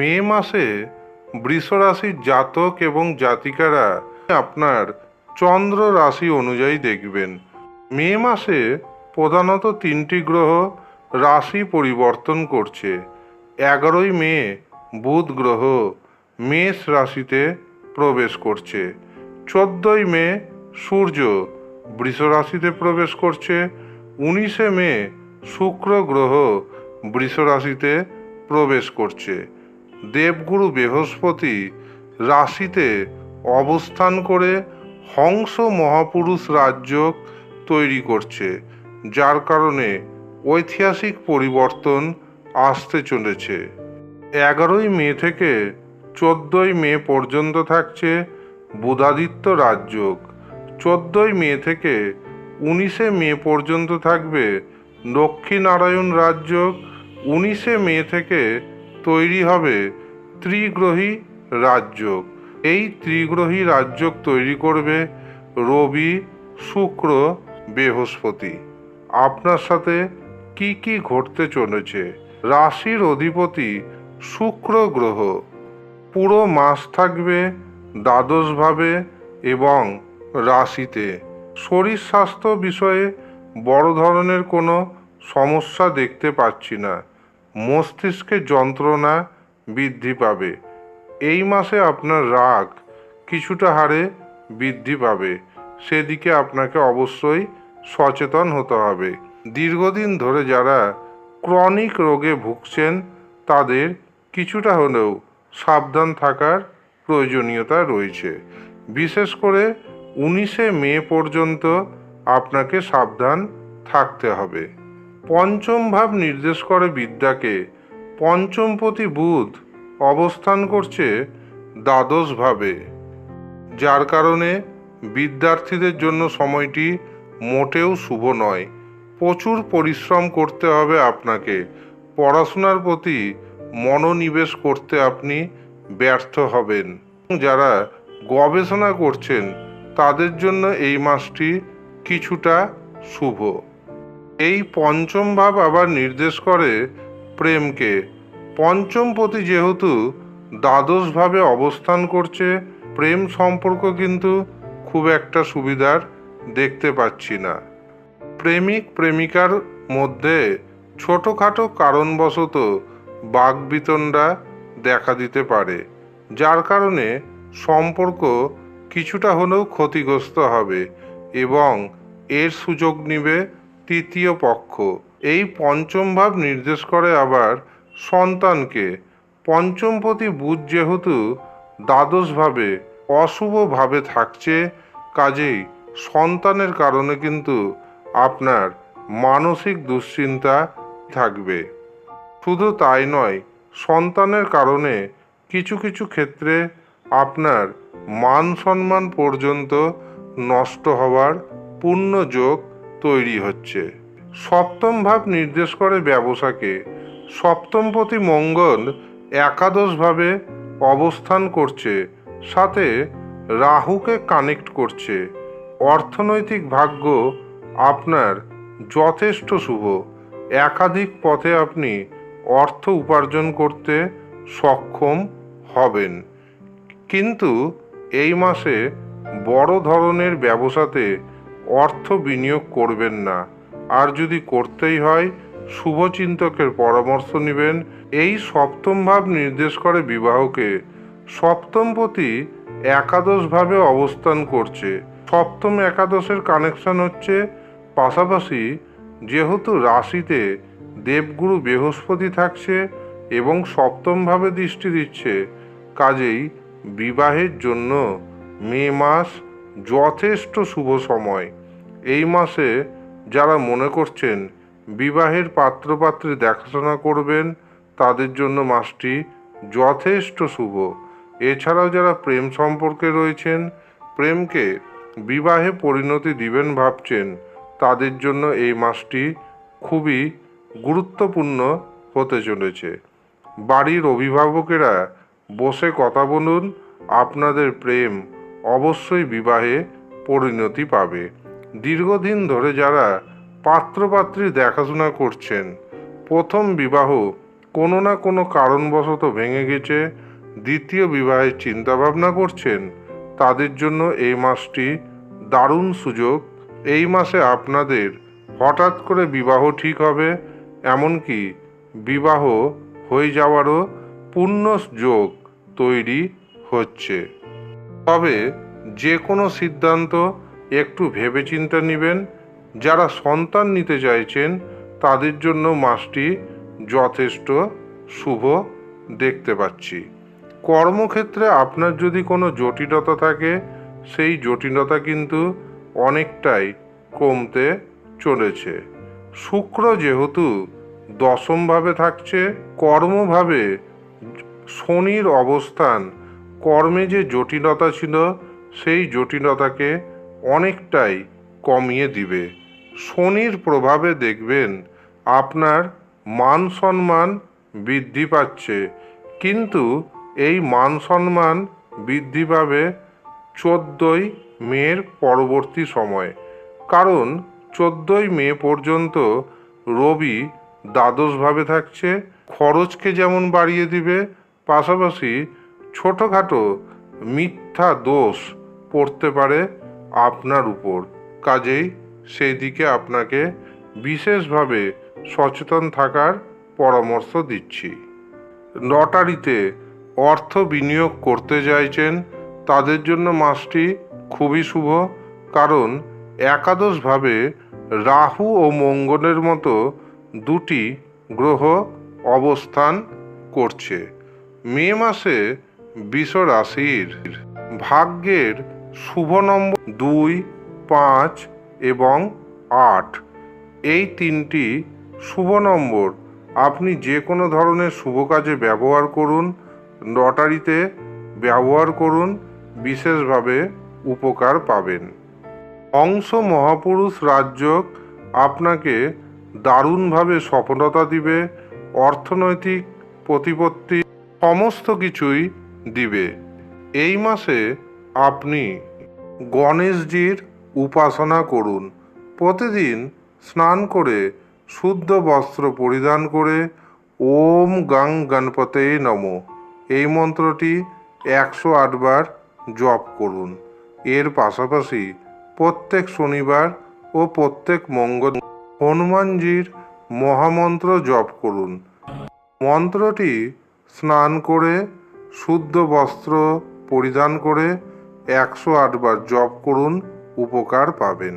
মে মাসে বৃষ রাশির জাতক এবং জাতিকারা আপনার চন্দ্র রাশি অনুযায়ী দেখবেন। মে মাসে প্রধানত তিনটি গ্রহ রাশি পরিবর্তন করছে। এগারোই মে বুধ গ্রহ মেষ রাশিতে প্রবেশ করছে। চোদ্দোই মে সূর্য বৃষ রাশিতে প্রবেশ করছে। উনিশে মে শুক্র গ্রহ বৃষ রাশিতে প্রবেশ করছে। দেবগুরু বৃহস্পতি রাশিতে অবস্থান করে হংস মহাপুরুষ রাজ্য তৈরি করছে, যার কারণে ঐতিহাসিক পরিবর্তন আসতে চলেছে। এগারোই মে থেকে চোদ্দই মে পর্যন্ত থাকছে বুধাদিত্য রাজযোগ। চোদ্দোই মে থেকে উনিশে মে পর্যন্ত থাকবে লক্ষ্মীনারায়ণ রাজযোগ। উনিশে মে থেকে তৈরি হবে ত্রিগ্রহী রাজযোগ এই ত্রিগ্রহী রাজযোগ তৈরি করবে রবি, শুক্র, বৃহস্পতি। আপনার সাথে কি কি ঘটতে চলেছে? রাশির অধিপতি শুক্র গ্রহ। পুরো মাস থাকবে দ্বাদশভাবে এবং রাশিতে। শরীর স্বাস্থ্য বিষয়ে বড় ধরনের কোনো সমস্যা দেখতে পাচ্ছি না। মস্তিষ্কে যন্ত্রণা বৃদ্ধি পাবে। এই মাসে আপনার রাগ কিছুটা হারে বৃদ্ধি পাবে। সেদিকে আপনাকে অবশ্যই সচেতন হতে হবে। দীর্ঘদিন ধরে যারা ক্রনিক রোগে ভুগছেন, তাদের কিছুটা হলেও সাবধান থাকার প্রয়োজনীয়তা রয়েছে। বিশেষ করে উনিশে মে পর্যন্ত আপনাকে সাবধান থাকতে হবে। পঞ্চম ভাব নির্দেশ করে বিদ্যাকে। পঞ্চমপতি বুধ অবস্থান করছে দ্বাদশ ভাবে। যার কারণে বিদ্যার্থীদের জন্য সময়টি মোটেও শুভ নয়। প্রচুর পরিশ্রম করতে হবে আপনাকে। পড়াশোনার প্রতি মনোনিবেশ করতে আপনি ব্যর্থ হবেন। যারা গবেষণা করছেন, তাদের জন্য এই মাসটি কিছুটা শুভ। এই পঞ্চম ভাব আবার নির্দেশ করে প্রেমকে। পঞ্চম পঞ্চমপতি যেহেতু দ্বাদশভাবে অবস্থান করছে, প্রেম সম্পর্ক কিন্তু খুব একটা সুবিধার দেখতে পাচ্ছি না। প্রেমিক প্রেমিকার মধ্যে ছোটোখাটো কারণবশত বাগবিতণ্ডা দেখা দিতে পারে, যার কারণে সম্পর্ক কিছুটা হলেও ক্ষতিগ্রস্ত হবে এবং এর সুযোগ নিবে তৃতীয় পক্ষ। এই পঞ্চম ভাব নির্দেশ করে আবার সন্তানকে। পঞ্চমপতি বুধ যেহেতু দ্বাদশভাবে অশুভভাবে থাকছে, কাজেই সন্তানের কারণে কিন্তু আপনার মানসিক দুশ্চিন্তা থাকবে। শুধু তাই নয়, সন্তানের কারণে কিছু কিছু ক্ষেত্রে আপনার মান সম্মান পর্যন্ত নষ্ট হওয়ার পূর্ণ যোগ তৈরি হচ্ছে। সপ্তম ভাব নির্দেশ করে ব্যবসাকে। সপ্তমপতি মঙ্গল একাদশভাবে অবস্থান করছে, সাথে রাহুকে কানেক্ট করছে। অর্থনৈতিক ভাগ্য আপনার যথেষ্ট শুভ। একাধিক পথে আপনি অর্থ উপার্জন করতে সক্ষম হবেন। কিন্তু এই মাসে বড় ধরনের ব্যবসাতে অর্থ বিনিয়োগ করবেন না। আর যদি করতেই হয়, শুভচিন্তকের পরামর্শ নেবেন। এই সপ্তম ভাব নির্দেশ করে বিবাহকে। সপ্তমপতি একাদশভাবে অবস্থান করছে। সপ্তম একাদশের কানেকশন হচ্ছে, পাশাপাশি যেহেতু রাশিতে দেবগুরু বৃহস্পতি থাকছে এবং সপ্তমভাবে দৃষ্টি দিচ্ছে, কাজেই বিবাহের জন্য মে মাস যথেষ্ট শুভ সময়। এই মাসে যারা মনে করছেন বিবাহের পাত্রপাত্রী দেখাশোনা করবেন, তাদের জন্য মাসটি যথেষ্ট শুভ। এছাড়াও যারা প্রেম সম্পর্কে রয়েছেন, প্রেমকে বিবাহে পরিণতি দিবেন ভাবছেন, তাদের জন্য এই মাসটি খুবই গুরুত্বপূর্ণ হতে চলেছে। বাড়ির অভিভাবকেরা বসে কথা বলুন, আপনাদের প্রেম অবশ্যই বিবাহে পরিণতি পাবে। দীর্ঘদিন ধরে যারা পাত্রপাত্রী দেখাশোনা করছেন, প্রথম বিবাহ কোনো না কোনো কারণবশত ভেঙে গেছে, দ্বিতীয় বিবাহের চিন্তাভাবনা করছেন, তাদের জন্য এই মাসটি দারুণ সুযোগ। এই মাসে আপনাদের হঠাৎ করে বিবাহ ঠিক হবে, এমনকি বিবাহ হয়ে যাওয়ারও পূর্ণ যোগ তৈরি হচ্ছে। তবে যে কোনো সিদ্ধান্ত একটু ভেবেচিন্তে নেবেন, যারা সন্তান নিতে চাইছেন, তাদের জন্য মাসটি যথেষ্ট শুভ দেখতে পাচ্ছি। কর্মক্ষেত্রে আপনার যদি কোনো জটিলতা থাকে, সেই জটিলতা কিন্তু অনেকটাই কমতে চলেছে। শুক্র যেহেতু দশমভাবে থাকছে, কর্মভাবে শনির অবস্থান, কর্মে যে জটিলতা ছিল, সেই জটিলতাকে অনেকটাই কমিয়ে দিবে। শনির প্রভাবে দেখবেন আপনার মান সম্মান বৃদ্ধি পাচ্ছে। কিন্তু এই মান সম্মান বৃদ্ধি পাবে চোদ্দোই মের পরবর্তী সময়। কারণ চোদ্দোই মে পর্যন্ত রবি দ্বাদশভাবে থাকছে। খরচকে যেমন বাড়িয়ে দিবে, পাশাপাশি ছোটোখাটো মিথ্যা দোষ পড়তে পারে। আপনার উপর। কাজেই সেই দিকে আপনাকে বিশেষভাবে সচেতন থাকার পরামর্শ দিচ্ছি। লটারিতে অর্থ বিনিয়োগ করতে চাইছেন তাদের জন্য মাসটি খুবই শুভ, কারণ একাদশভাবে রাহু ও মঙ্গলের মতো দুটি গ্রহ অবস্থান করছে। মে মাসে বিষ রাশির ভাগ্যের শুভ নম্বর দুই, পাঁচ এবং আট। এই তিনটি শুভ নম্বর। আপনি যে কোনো ধরনের শুভ কাজে ব্যবহার করুন, লটারিতে ব্যবহার করুন, বিশেষভাবে উপকার পাবেন। অংশ মহাপুরুষ রাজ্যক আপনাকে দারুণভাবে সফলতা দিবে, অর্থনৈতিক প্রতিপত্তি সমস্ত কিছুই দিবে। এই মাসে আপনি গণেশজির উপাসনা করুন। প্রতিদিন স্নান করে শুদ্ধ বস্ত্র পরিধান করে ওম গাং গণপতে নম। এই মন্ত্রটি একশো আটবার জপ করুন। এর পাশাপাশি প্রত্যেক শনিবার ও প্রত্যেক মঙ্গল হনুমানজির মহামন্ত্র জপ করুন। মন্ত্রটি স্নান করে শুদ্ধ বস্ত্র পরিধান করে একশো আটবার জপ করুন উপকার পাবেন।